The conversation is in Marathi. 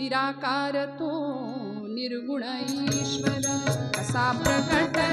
निराकार तो निर्गुण ईश्वर कसा प्रकट